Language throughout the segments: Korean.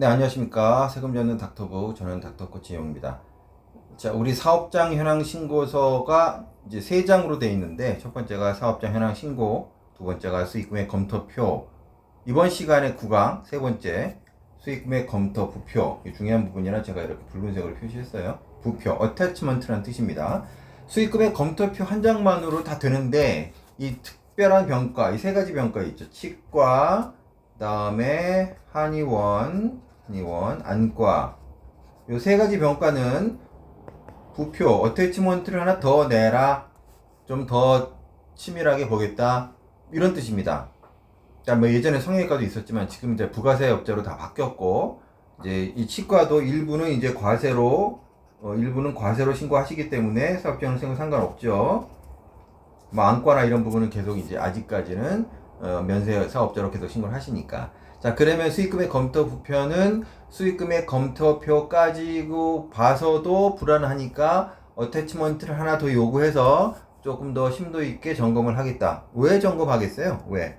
네, 안녕하십니까. 세금 잡는 닥터부, 저는 닥터코 지영입니다. 자, 우리 사업장 현황 신고서가 이제 세 장으로 되어 있는데, 첫 번째가 사업장 현황 신고, 두 번째가 수익금액 검토표, 이번 시간에 구강, 세 번째 수익금액 검토 부표, 이 중요한 부분이라 제가 이렇게 붉은색으로 표시했어요. 부표, 어태치먼트라는 뜻입니다. 수익금액 검토표 한 장만으로 다 되는데, 이 특별한 병가, 이세 가지 병가 있죠. 치과, 다음에 한의원, 한의원, 안과. 요 세 가지 병가는 부표, 어태치먼트를 하나 더 내라. 좀 더 치밀하게 보겠다. 이런 뜻입니다. 자, 뭐 예전에 성형외과도 있었지만 지금 이제 부가세 업자로 다 바뀌었고, 이제 이 치과도 일부는 이제 과세로, 어, 일부는 과세로 신고하시기 때문에 사업자는 상관없죠. 뭐 안과나 이런 부분은 계속 이제 아직까지는 어, 면세 사업자로 계속 신고를 하시니까. 자, 그러면 수익금액 검토 부표는 수익금액 검토표 까지고 봐서도 불안하니까 어태치먼트를 하나 더 요구해서 조금 더 심도 있게 점검을 하겠다. 왜 점검하겠어요? 왜?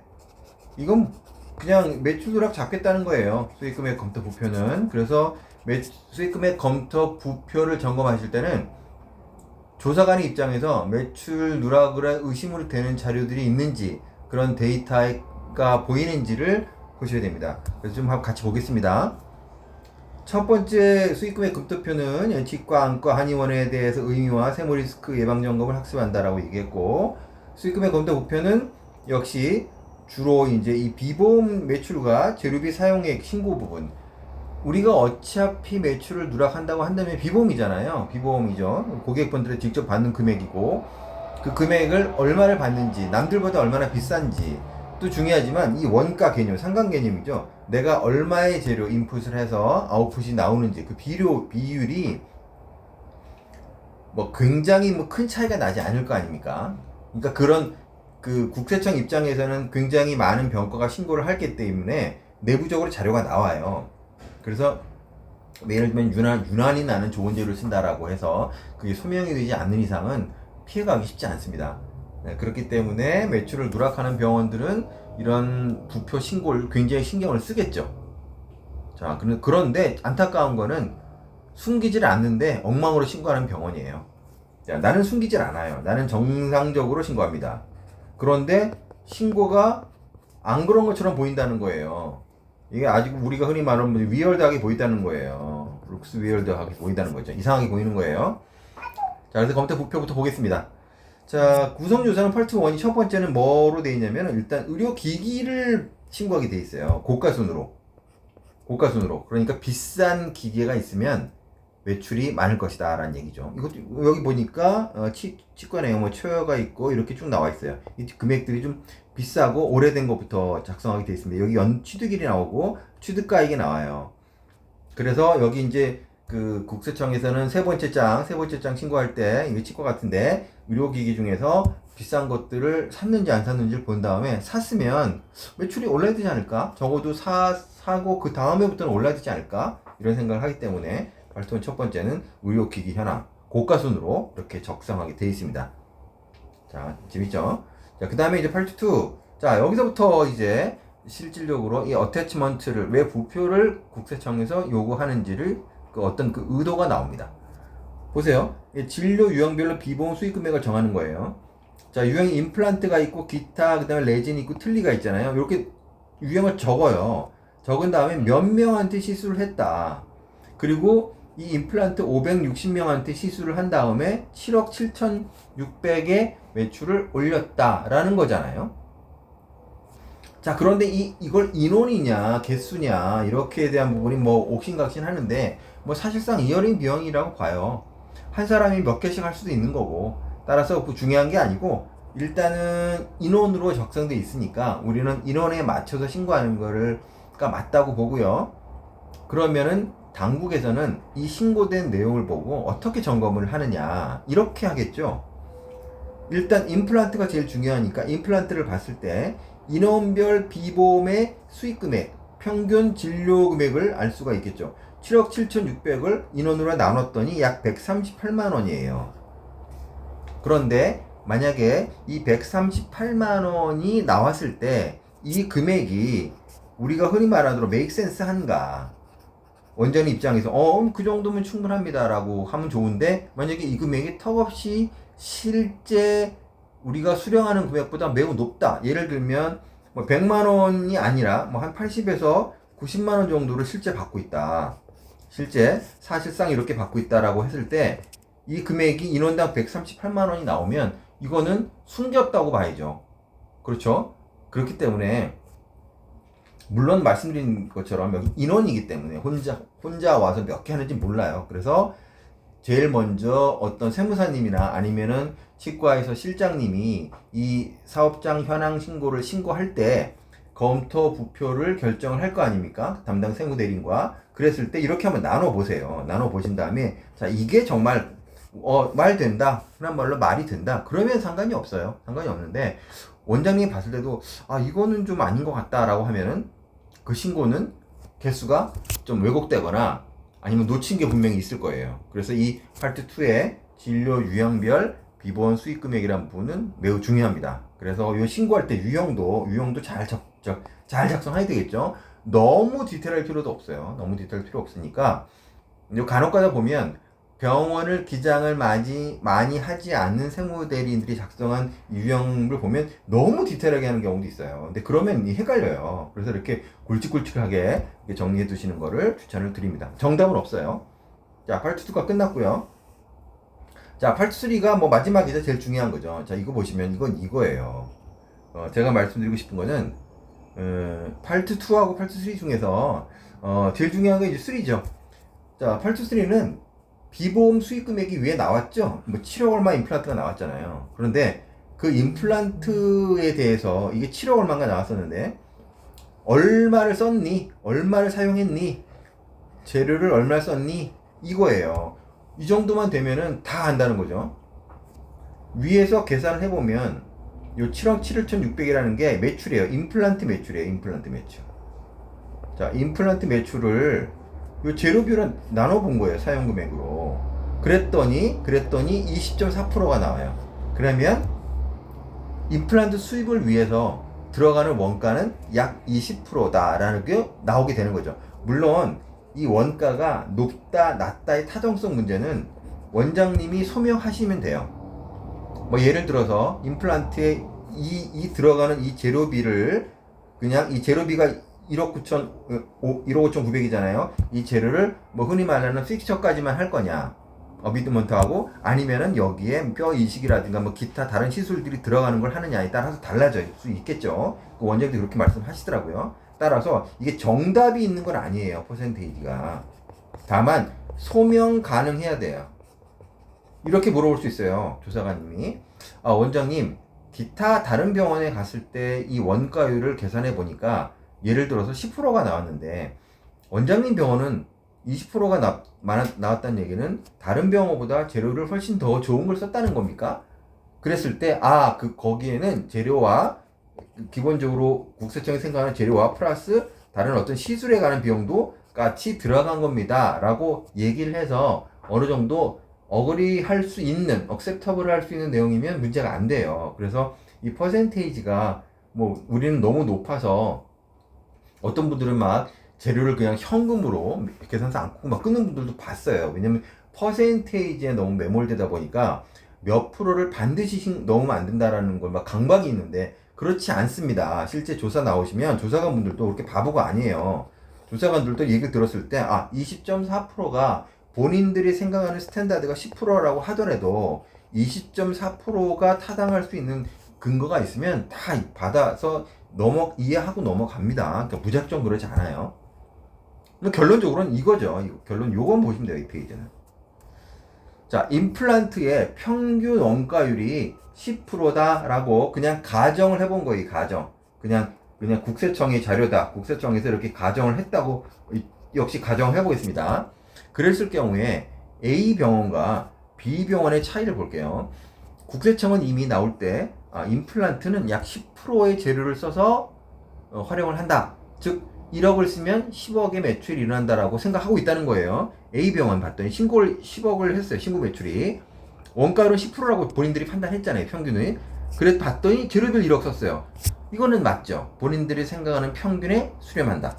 이건 그냥 매출 누락 잡겠다는 거예요. 수익금액 검토 부표는. 그래서 매, 수익금액 검토 부표를 점검하실 때는 조사관의 입장에서 매출 누락을 의심으로 되는 자료들이 있는지 그런 데이터가 보이는지를 보셔야 됩니다. 그래서 좀 같이 보겠습니다. 첫 번째 수익금액 검토표는 치과, 안과, 한의원에 대해서 의미와 세무 리스크 예방 점검을 학습한다라고 얘기했고 수익금액 검토 목표는 역시 주로 이제 이 비보험 매출과 재료비 사용액 신고 부분 우리가 어차피 매출을 누락한다고 한다면 비보험이잖아요. 비보험이죠. 고객분들이 직접 받는 금액이고 그 금액을 얼마를 받는지 남들보다 얼마나 비싼지 또 중요하지만 이 원가 개념, 상관 개념이죠. 내가 얼마의 재료 인풋을 해서 아웃풋이 나오는지 그 비료 비율이 뭐 굉장히 뭐 큰 차이가 나지 않을 거 아닙니까? 그러니까 그런 그 국세청 입장에서는 굉장히 많은 병가가 신고를 했기 때문에 내부적으로 자료가 나와요. 그래서 뭐 예를 들면 유난, 유난히 나는 좋은 재료를 쓴다라고 해서 그게 소명이 되지 않는 이상은 피해가기 쉽지 않습니다. 네, 그렇기 때문에 매출을 누락하는 병원들은 이런 부표 신고를 굉장히 신경을 쓰겠죠. 자, 그런- 그런데 안타까운 거는 숨기질 않는데 엉망으로 신고하는 병원이에요. 자, 나는 숨기질 않아요. 나는 정상적으로 신고합니다. 그런데 신고가 안 그런 것처럼 보인다는 거예요. 이게 아직 우리가 흔히 말하는 위얼드하게 보인다는 거예요. 룩스 위얼드하게 보인다는 거죠. 이상하게 보이는 거예요. 자, 그래서 검토 부표부터 보겠습니다. 자, 구성조사는 파트 1이 첫 번째는 뭐로 돼 있냐면 일단 의료 기기를 신고하게 돼 있어요. 고가순으로. 고가순으로. 그러니까 비싼 기계가 있으면 매출이 많을 것이다 라는 얘기죠. 이것도 여기 보니까 어, 치, 치과 내용 뭐 초여가 있고 이렇게 쭉 나와 있어요. 이 금액들이 좀 비싸고 오래된 것부터 작성하게 되어 있습니다. 여기 연 취득일이 나오고 취득가액이 나와요. 그래서 여기 이제 그 국세청에서는 세 번째 장, 세 번째 장 신고할 때 이거 치과 같은데 의료기기 중에서 비싼 것들을 샀는지 안 샀는지를 본 다음에 샀으면 매출이 올라야 되지 않을까? 적어도 사, 사고 그 다음에부터는 올라야 되지 않을까? 이런 생각을 하기 때문에 발톱은 첫 번째는 의료기기 현황, 고가순으로 이렇게 적성하게 되어 있습니다. 자, 재밌죠? 자, 그 다음에 이제 파트 2. 자, 여기서부터 이제 실질적으로 이 어태치먼트를 왜 부표를 국세청에서 요구하는지를 그 어떤 그 의도가 나옵니다. 보세요. 이 진료 유형별로 비보험 수익 금액을 정하는 거예요. 자, 유형이 임플란트가 있고 기타 그다음에 레진이 있고 틀니가 있잖아요. 이렇게 유형을 적어요. 적은 다음에 몇 명한테 시술을 했다. 그리고 이 임플란트 560명한테 시술을 한 다음에 7억 7,600의 매출을 올렸다라는 거잖아요. 자, 그런데 이, 이걸 인원이냐, 개수냐, 이렇게에 대한 부분이 뭐 옥신각신 하는데, 뭐 사실상 이어링 비용이라고 봐요. 한 사람이 몇 개씩 할 수도 있는 거고, 따라서 그 중요한 게 아니고, 일단은 인원으로 적성돼 있으니까, 우리는 인원에 맞춰서 신고하는 거를, 가 맞다고 보고요. 그러면은, 당국에서는 이 신고된 내용을 보고 어떻게 점검을 하느냐, 이렇게 하겠죠. 일단 임플란트가 제일 중요하니까 임플란트를 봤을 때 인원별 비보험의 수익 금액, 평균 진료 금액을 알 수가 있겠죠. 7억 7,600을 인원으로 나눴더니 약 138만 원이에요. 그런데 만약에 이 138만 원이 나왔을 때 이 금액이 우리가 흔히 make sense 한가? 원장님 입장에서 어 그 정도면 충분합니다라고 하면 좋은데 만약에 이 금액이 턱없이 실제 우리가 수령하는 금액보다 매우 높다. 예를 들면 뭐 100만 원이 아니라 뭐 한 80에서 90만 원 정도를 실제 받고 있다. 실제 사실상 이렇게 받고 있다라고 했을 때 이 금액이 인원당 138만 원이 나오면 이거는 숨겼다고 봐야죠. 그렇죠? 그렇기 때문에 물론 말씀드린 것처럼 여기 인원이기 때문에 혼자 혼자 와서 몇 개 하는지 몰라요. 그래서 제일 먼저 어떤 세무사님이나 아니면은 치과에서 실장님이 이 사업장 현황 신고를 신고할 때 검토 부표를 결정을 할 거 아닙니까? 담당 세무대리인과 그랬을 때 이렇게 한번 나눠 보세요. 나눠 보신 다음에 자 이게 정말 어, 말 된다. 그런 말로 말이 된다. 그러면 상관이 없어요. 상관이 없는데 원장님이 봤을 때도 아 이거는 좀 아닌 것 같다라고 하면은 그 신고는 개수가 좀 왜곡되거나 아니면 놓친 게 분명히 있을 거예요. 그래서 이 파트 2의 진료 유형별 비보험 수익 금액이라는 부분은 매우 중요합니다. 그래서 이 신고할 때 유형도 유형도 잘 적적 잘 작성해야 되겠죠. 너무 디테일할 필요도 없어요. 너무 디테일 필요 없으니까 요 간혹가다 보면 병원을 기장을 많이 많이 하지 않는 세무대리인들이 작성한 유형을 보면 너무 디테일하게 하는 경우도 있어요. 근데 그러면 이 헷갈려요. 그래서 이렇게 굵직굵직하게 정리해 두시는 거를 추천을 드립니다. 정답은 없어요. 자, 파트 2가 끝났고요. 자, 파트 3가 뭐 마지막이자 제일 중요한 거죠. 자, 이거 보시면 이건 이거예요. 어, 제가 말씀드리고 싶은 거는 어, 파트 2하고 파트 3 중에서 어, 제일 중요한 건 이제 3죠. 자, 파트 3는 비보험 수익 금액이 위에 나왔죠? 뭐 7억 얼마 임플란트가 나왔잖아요. 그런데 그 임플란트에 대해서 이게 7억 얼마가 나왔었는데 얼마를 썼니? 얼마를 사용했니? 재료를 얼마 썼니? 이거예요. 이 정도만 되면은 다 안다는 거죠. 위에서 계산을 해보면 요 7억 7,600이라는 게 매출이에요. 임플란트 매출이에요. 임플란트 매출. 자, 임플란트 매출을 요 재료비를 나눠본 거예요. 사용 금액으로. 그랬더니 그랬더니 20.4%가 나와요. 그러면 임플란트 수입을 위해서 들어가는 원가는 약 20%다라는 게 나오게 되는 거죠. 물론 이 원가가 높다 낮다의 타정성 문제는 원장님이 소명하시면 돼요. 뭐 예를 들어서 임플란트에 이, 이 들어가는 이 재료비를 그냥 이 재료비가 1억 9천, 1억 5천 9백이잖아요. 이 재료를 뭐 흔히 말하는 픽처까지만 할 거냐. 어비드먼트하고 아니면은 여기에 뼈 이식이라든가 뭐 기타 다른 시술들이 들어가는 걸 하느냐에 따라서 달라질 수 있겠죠. 그 원장님도 그렇게 말씀하시더라고요. 따라서 이게 정답이 있는 건 아니에요. 퍼센테이지가. 다만 소명 가능해야 돼요. 이렇게 물어볼 수 있어요. 조사관님이. 아, 원장님, 기타 다른 병원에 갔을 때 이 원가율을 계산해 보니까 예를 들어서 10%가 나왔는데 원장님 병원은 20%가 나, 나왔다는 얘기는 다른 병원보다 재료를 훨씬 더 좋은 걸 썼다는 겁니까? 그랬을 때, 아, 그, 거기에는 재료와 기본적으로 국세청이 생각하는 재료와 플러스 다른 어떤 시술에 관한 비용도 같이 들어간 겁니다. 라고 얘기를 해서 어느 정도 어그리 할 수 있는, 억셉터블 할 수 있는 내용이면 문제가 안 돼요. 그래서 이 퍼센테이지가 뭐 우리는 너무 높아서 어떤 분들은 막 재료를 그냥 현금으로 계산서 않고 막 끊는 분들도 봤어요. 왜냐면 퍼센테이지에 너무 매몰되다 보니까 몇 프로를 반드시 넣으면 안 된다라는 걸 막 강박이 있는데 그렇지 않습니다. 실제 조사 나오시면 조사관 분들도 그렇게 바보가 아니에요. 조사관들도 얘기를 들었을 때, 아, 20.4%가 본인들이 생각하는 스탠다드가 10%라고 하더라도 20.4%가 타당할 수 있는 근거가 있으면 다 받아서 넘어, 이해하고 넘어갑니다. 그러니까 무작정 그러지 않아요. 결론적으로는 이거죠. 결론 요건 보시면 돼요, 이 페이지는. 자, 임플란트의 평균 원가율이 10%다라고 그냥 가정을 해본 거예요, 가정. 그냥, 그냥 국세청의 자료다. 국세청에서 이렇게 가정을 했다고, 역시 가정을 해보겠습니다. 그랬을 경우에 A 병원과 B 병원의 차이를 볼게요. 국세청은 이미 나올 때, 아, 임플란트는 약 10%의 재료를 써서 어, 활용을 한다. 즉, 1억을 쓰면 10억의 매출이 일어난다라고 생각하고 있다는 거예요. A병원 봤더니 신고를 10억을 했어요. 신고 매출이. 원가로 10%라고 본인들이 판단했잖아요. 평균을. 그래서 봤더니 재료별 1억 썼어요. 이거는 맞죠. 본인들이 생각하는 평균에 수렴한다.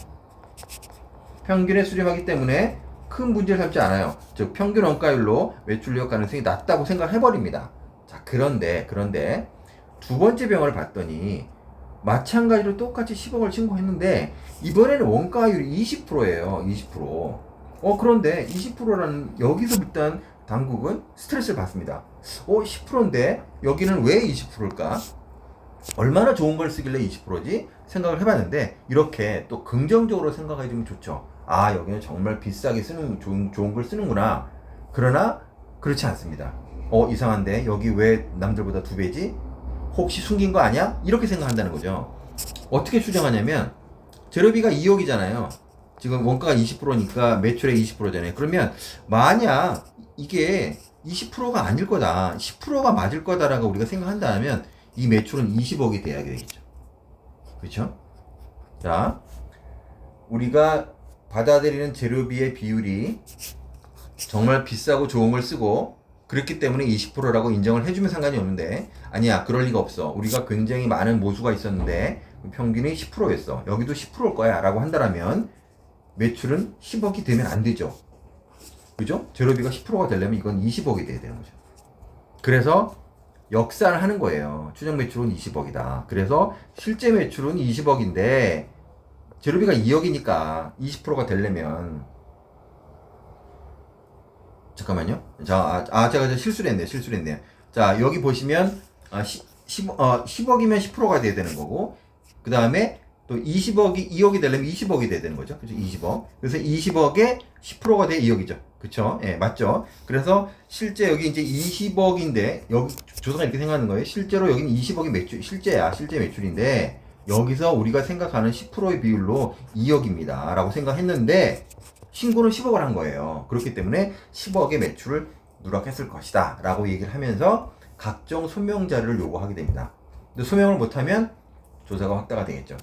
평균에 수렴하기 때문에 큰 문제를 삼지 않아요. 즉 평균 원가율로 매출력 가능성이 낮다고 생각을 해버립니다. 자 그런데 그런데 두 번째 병원을 봤더니 마찬가지로 똑같이 10억을 신고했는데 이번에는 원가율이 20%예요. 20%. 어 그런데 20%라는 여기서 일단 당국은 스트레스를 받습니다. 어 10%인데 여기는 왜 20%일까? 얼마나 좋은 걸 쓰길래 20%지 생각을 해봤는데 이렇게 또 긍정적으로 생각해 주면 좋죠. 아 여기는 정말 비싸게 쓰는 좋은 좋은 걸 쓰는구나. 그러나 그렇지 않습니다. 어 이상한데 여기 왜 남들보다 두 배지? 혹시 숨긴 거 아니야? 이렇게 생각한다는 거죠. 어떻게 추정하냐면 재료비가 2억이잖아요. 지금 원가가 20%니까 매출의 20%잖아요. 그러면 만약 이게 20%가 아닐 거다, 10%가 맞을 거다라고 우리가 생각한다면 이 매출은 20억이 돼야 되겠죠. 그렇죠? 자, 우리가 받아들이는 재료비의 비율이 정말 비싸고 좋은 걸 쓰고 그렇기 때문에 20%라고 인정을 해주면 상관이 없는데 아니야 그럴 리가 없어. 우리가 굉장히 많은 모수가 있었는데 평균이 10%였어. 여기도 10%일 거야 라고 한다면 매출은 10억이 되면 안 되죠. 그죠? 재료비가 10%가 되려면 이건 20억이 돼야 되는 거죠. 그래서 역산을 하는 거예요. 추정 매출은 20억이다. 그래서 실제 매출은 20억인데 재료비가 2억이니까 20%가 되려면 잠깐만요. 자, 아, 아, 제가 실수를 했네요. 실수를 했네요. 자, 여기 보시면, 아, 10, 10, 어, 10억이면 10%가 돼야 되는 거고, 그 다음에 또 20억이, 2억이 되려면 20억이 돼야 되는 거죠. 그죠? 20억. 그래서 20억에 10%가 돼 2억이죠. 그쵸? 예, 맞죠? 그래서 실제 여기 이제 20억인데, 여기 조사가 이렇게 생각하는 거예요. 실제로 여기는 20억이 매출, 실제야. 실제 매출인데, 여기서 우리가 생각하는 10%의 비율로 2억입니다. 라고 생각했는데, 신고는 10억을 한 거예요. 그렇기 때문에 10억의 매출을 누락했을 것이다. 라고 얘기를 하면서 각종 소명 자료를 요구하게 됩니다. 근데 소명을 못하면 조사가 확대가 되겠죠.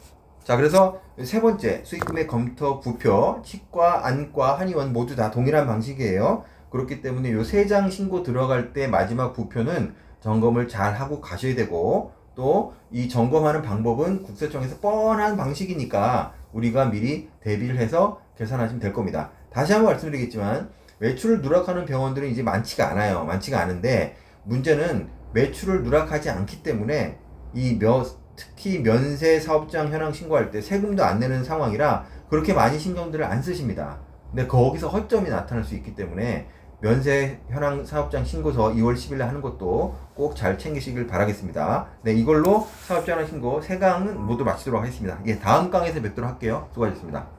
자, 그래서 세 번째, 수익금의 검토, 부표, 치과, 안과, 한의원 모두 다 동일한 방식이에요. 그렇기 때문에 요 세 장 신고 들어갈 때 마지막 부표는 점검을 잘 하고 가셔야 되고, 또 이 점검하는 방법은 국세청에서 뻔한 방식이니까 우리가 미리 대비를 해서 계산하시면 될 겁니다. 다시 한번 말씀드리겠지만 매출을 누락하는 병원들은 이제 많지가 않아요. 많지가 않은데 문제는 매출을 누락하지 않기 때문에 이 몇, 특히 면세 사업장 현황 신고할 때 세금도 안 내는 상황이라 그렇게 많이 신경들을 안 쓰십니다. 근데 거기서 허점이 나타날 수 있기 때문에 면세 현황 사업장 신고서 2월 10일에 하는 것도 꼭 잘 챙기시길 바라겠습니다. 네, 이걸로 사업장 신고 3강은 모두 마치도록 하겠습니다. 예, 다음 강에서 뵙도록 할게요. 수고하셨습니다.